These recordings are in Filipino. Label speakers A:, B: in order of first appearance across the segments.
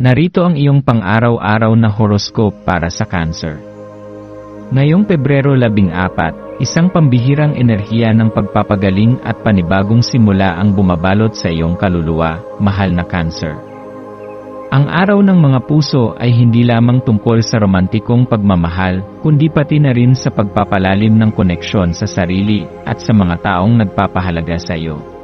A: Narito ang iyong pang-araw-araw na horoscope para sa Cancer. Ngayong Pebrero 14, isang pambihirang enerhiya ng pagpapagaling at panibagong simula ang bumabalot sa iyong kaluluwa, mahal na Cancer. Ang araw ng mga puso ay hindi lamang tungkol sa romantikong pagmamahal, kundi pati na rin sa pagpapalalim ng koneksyon sa sarili at sa mga taong nagpapahalaga sa iyo.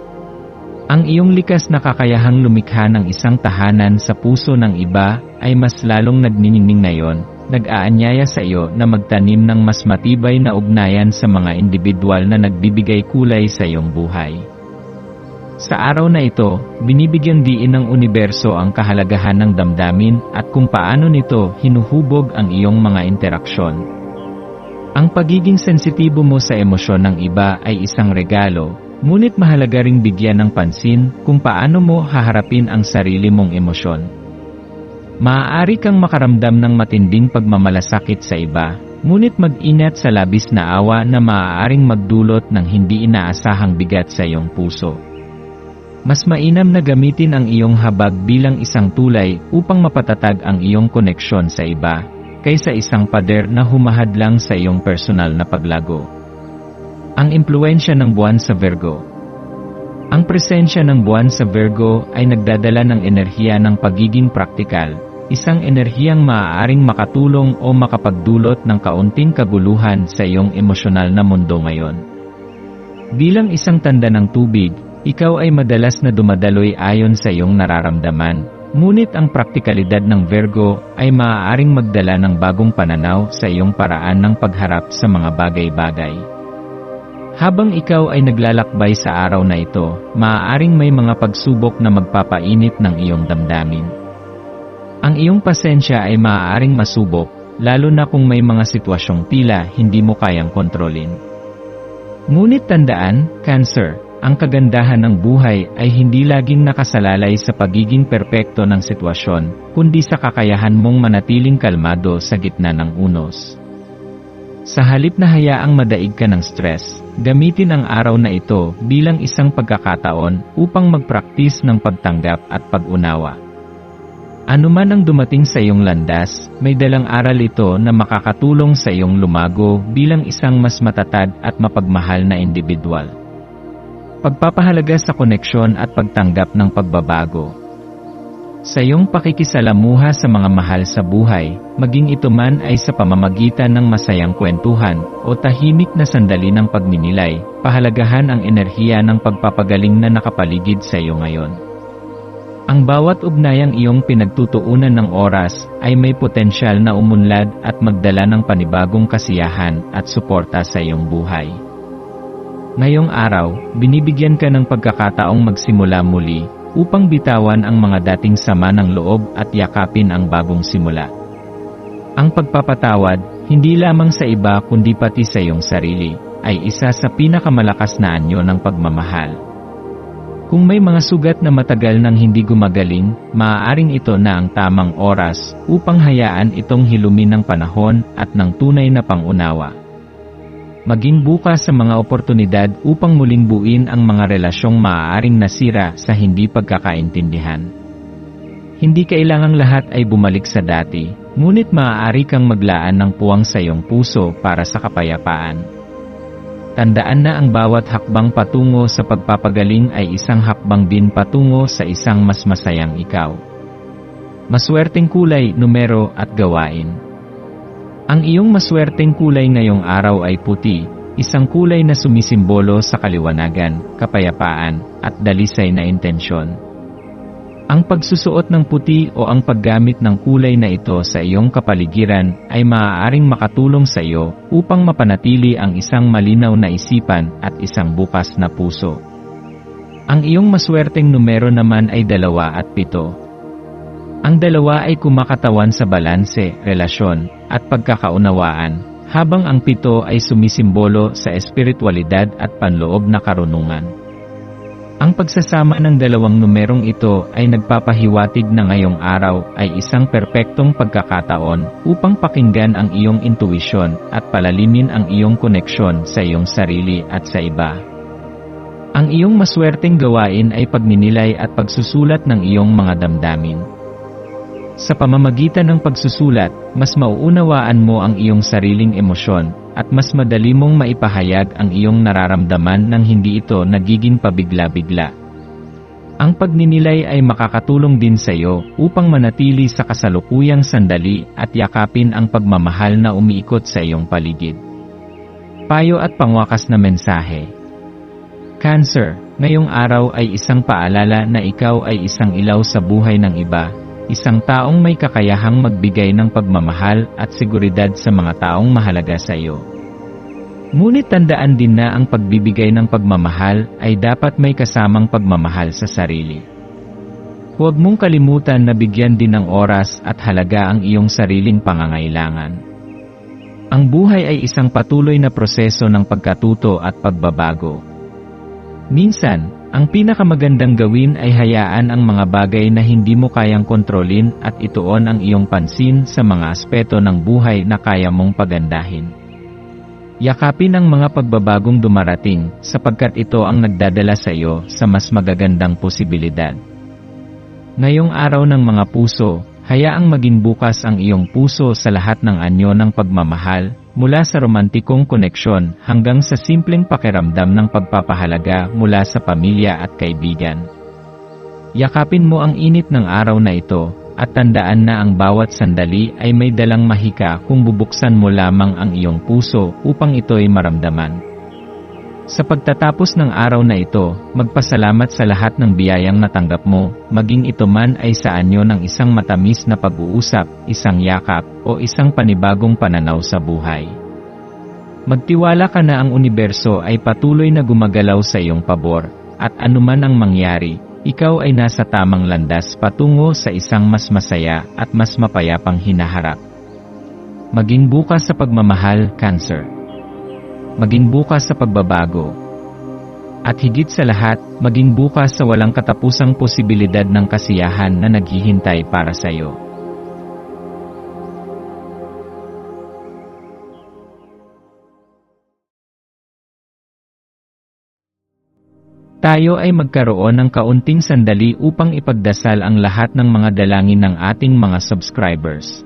A: Ang iyong likas na kakayahang lumikha ng isang tahanan sa puso ng iba ay mas lalong nagniningning ngayon, nag-aanyaya sa iyo na magtanim ng mas matibay na ugnayan sa mga individual na nagbibigay kulay sa iyong buhay. Sa araw na ito, binibigyan diin ng universo ang kahalagahan ng damdamin at kung paano nito hinuhubog ang iyong mga interaksyon. Ang pagiging sensitibo mo sa emosyon ng iba ay isang regalo, Ngunit mahalaga ring bigyan ng pansin kung paano mo haharapin ang sarili mong emosyon. Maaari kang makaramdam ng matinding pagmamalasakit sa iba, ngunit mag-ingat sa labis na awa na maaaring magdulot ng hindi inaasahang bigat sa iyong puso. Mas mainam na gamitin ang iyong habag bilang isang tulay upang mapatatag ang iyong koneksyon sa iba, kaysa isang pader na humahadlang sa iyong personal na paglago. Ang impluensya ng buwan sa Virgo Ang presensya ng buwan sa Virgo ay nagdadala ng enerhiya ng pagiging praktikal, isang enerhiyang maaaring makatulong o makapagdulot ng kaunting kaguluhan sa iyong emosyonal na mundo ngayon. Bilang isang tanda ng tubig, ikaw ay madalas na dumadaloy ayon sa iyong nararamdaman, ngunit ang praktikalidad ng Virgo ay maaaring magdala ng bagong pananaw sa iyong paraan ng pagharap sa mga bagay-bagay. Habang ikaw ay naglalakbay sa araw na ito, maaaring may mga pagsubok na magpapainit ng iyong damdamin. Ang iyong pasensya ay maaaring masubok, lalo na kung may mga sitwasyong tila hindi mo kayang kontrolin. Ngunit tandaan, Cancer, ang kagandahan ng buhay ay hindi laging nakasalalay sa pagiging perpekto ng sitwasyon, kundi sa kakayahan mong manatiling kalmado sa gitna ng unos. Sa halip na hayaang madaig ka ng stress, gamitin ang araw na ito bilang isang pagkakataon upang magpraktis ng pagtanggap at pag-unawa. Ano man ang dumating sa iyong landas, may dalang aral ito na makakatulong sa iyong lumago bilang isang mas matatag at mapagmahal na individual. Pagpapahalaga sa koneksyon at pagtanggap ng pagbabago, sa iyong pakikisalamuha sa mga mahal sa buhay, maging ito man ay sa pamamagitan ng masayang kwentuhan o tahimik na sandali ng pagninilay, pahalagahan ang enerhiya ng pagpapagaling na nakapaligid sa iyo ngayon. Ang bawat ugnayang iyong pinagtutuunan ng oras ay may potensyal na umunlad at magdala ng panibagong kasiyahan at suporta sa iyong buhay. Ngayong araw, binibigyan ka ng pagkakataong magsimula muli upang bitawan ang mga dating sama ng loob at yakapin ang bagong simula. Ang pagpapatawad, hindi lamang sa iba kundi pati sa iyong sarili, ay isa sa pinakamalakas na anyo ng pagmamahal. Kung may mga sugat na matagal nang hindi gumagaling, maaaring ito na ang tamang oras upang hayaan itong hilumin ng panahon at ng tunay na pangunawa maging bukas sa mga oportunidad upang muling buuin ang mga relasyong maaaring nasira sa hindi pagkakaintindihan. Hindi kailangang lahat ay bumalik sa dati, ngunit maaari kang maglaan ng puwang sa iyong puso para sa kapayapaan. Tandaan na ang bawat hakbang patungo sa pagpapagaling ay isang hakbang din patungo sa isang mas masayang ikaw. Maswerteng kulay, numero at gawain. Ang iyong maswerteng kulay ngayong araw ay puti, isang kulay na sumisimbolo sa kaliwanagan, kapayapaan, at dalisay na intensyon. Ang pagsusuot ng puti o ang paggamit ng kulay na ito sa iyong kapaligiran ay maaaring makatulong sa iyo upang mapanatili ang isang malinaw na isipan at isang bukas na puso. Ang iyong maswerteng numero naman ay dalawa at pito. Ang dalawa ay kumakatawan sa balanse, relasyon, at pagkakaunawaan, habang ang pito ay sumisimbolo sa espiritualidad at panloob na karunungan. Ang pagsasama ng dalawang numerong ito ay nagpapahiwatig na ngayong araw ay isang perpektong pagkakataon upang pakinggan ang iyong intuisyon at palalimin ang iyong koneksyon sa iyong sarili at sa iba. Ang iyong maswerteng gawain ay pagninilay at pagsusulat ng iyong mga damdamin. Sa pamamagitan ng pagsusulat, mas mauunawaan mo ang iyong sariling emosyon, at mas madali mong maipahayag ang iyong nararamdaman nang hindi ito nagiging pabigla-bigla. Ang pagninilay ay makakatulong din sa iyo upang manatili sa kasalukuyang sandali at yakapin ang pagmamahal na umiikot sa iyong paligid. Payo at pangwakas na mensahe Cancer, ngayong araw ay isang paalala na ikaw ay isang ilaw sa buhay ng iba, isang taong may kakayahang magbigay ng pagmamahal at seguridad sa mga taong mahalaga sa iyo. Ngunit tandaan din na ang pagbibigay ng pagmamahal ay dapat may kasamang pagmamahal sa sarili. Huwag mong kalimutan na bigyan din ng oras at halaga ang iyong sariling pangangailangan. Ang buhay ay isang patuloy na proseso ng pagkatuto at pagbabago. Minsan, ang pinakamagandang gawin ay hayaan ang mga bagay na hindi mo kayang kontrolin at ituon ang iyong pansin sa mga aspeto ng buhay na kaya mong pagandahin. Yakapin ang mga pagbabagong dumarating sapagkat ito ang nagdadala sa iyo sa mas magagandang posibilidad. Ngayong araw ng mga puso, hayaang maging bukas ang iyong puso sa lahat ng anyo ng pagmamahal, mula sa romantikong koneksyon hanggang sa simpleng pakiramdam ng pagpapahalaga mula sa pamilya at kaibigan. Yakapin mo ang init ng araw na ito, at tandaan na ang bawat sandali ay may dalang mahika kung bubuksan mo lamang ang iyong puso upang ito'y maramdaman. Sa pagtatapos ng araw na ito, magpasalamat sa lahat ng biyayang natanggap mo, maging ito man ay sa anyo ng isang matamis na pag-uusap, isang yakap, o isang panibagong pananaw sa buhay. Magtiwala ka na ang universo ay patuloy na gumagalaw sa iyong pabor, at anuman ang mangyari, ikaw ay nasa tamang landas patungo sa isang mas masaya at mas mapayapang hinaharap. Maging bukas sa pagmamahal, Cancer maging bukas sa pagbabago. At higit sa lahat, maging bukas sa walang katapusang posibilidad ng kasiyahan na naghihintay para sa iyo. Tayo ay magkaroon ng kaunting sandali upang ipagdasal ang lahat ng mga dalangin ng ating mga subscribers